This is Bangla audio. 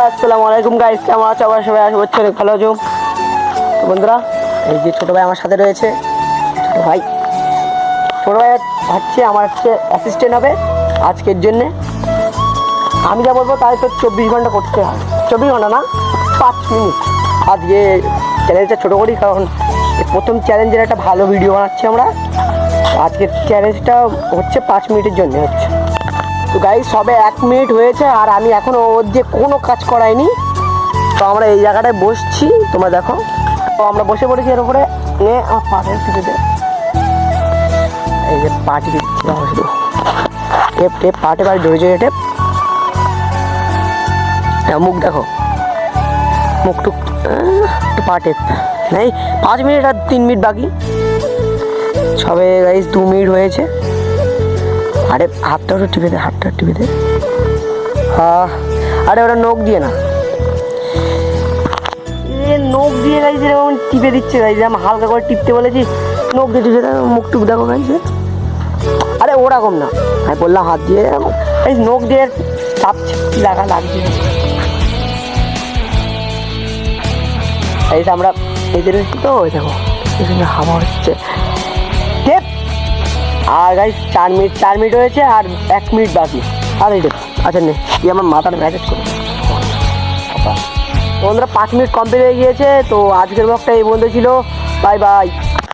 আসসালামু আলাইকুম গাইস কেমন আছো? আবার সবাই করছি অনেক ভালো আছো। তো বন্ধুরা, এই যে ছোটো ভাই আমার সাথে রয়েছে ভাই। ছোটো ভাই হচ্ছে আমার হচ্ছে অ্যাসিস্ট্যান্ট হবে, আজকের জন্যে। আমি যা বলব তাই তো চব্বিশ ঘণ্টা করতে হয়। চব্বিশ ঘণ্টা না, পাঁচ মিনিট। আজকে চ্যালেঞ্জটা ছোটো করি, কারণ প্রথম চ্যালেঞ্জের একটা ভালো ভিডিও বানাচ্ছি আমরা। আজকের চ্যালেঞ্জটা হচ্ছে পাঁচ মিনিটের জন্য হচ্ছে। তো গাই সবে এক মিনিট হয়েছে আর আমি এখনও ওর দিয়ে কোনো কাজ করাইনি। তো আমরা এই জায়গাটায় বসছি তোমরা দেখো। তো আমরা বসে পড়েছি এর উপরে। নে আমার পাটের টিপে এই যে পাটি শুধু। টেপ টেপ পাটে পাটে জোরে জোরে টেপ। হ্যাঁ, মুখ দেখো। মুখ টুক পা টেপ। এই পাঁচ মিনিট আর তিন মিনিট বাকি। সবে গাইজ দু মিনিট হয়েছে। আরে হাতটা একটু টিপে দে, হাতটা টিপে দে। আরে ওটা নখ দিয়ে না। নখ দিয়ে গাইছে এরকম টিপে দিচ্ছে গাইছে। আমি হালকা করে টিপতে বলেছি, নখ দিয়ে টিপে মুখ টুক দেখো গাইছে। আরে ওরকম না। আমি বললাম হাত দিয়ে, এই নখ দিয়ে চাপছে লাগা লাগছে। এই আমরা এদের তো দেখো হাওয়া হচ্ছে। আর গাইস চার মিনিট চার মিনিট হয়েছে আর এক মিনিট বাকি। আর এইটা আচ্ছা নে, তুই আমার মাথার ম্যাসেজ করে। বন্ধুরা, পাঁচ মিনিট কমপ্লিট হয়ে গিয়েছে, তো আজকের ব্লগটা এই বন্ধু ছিল। Bye bye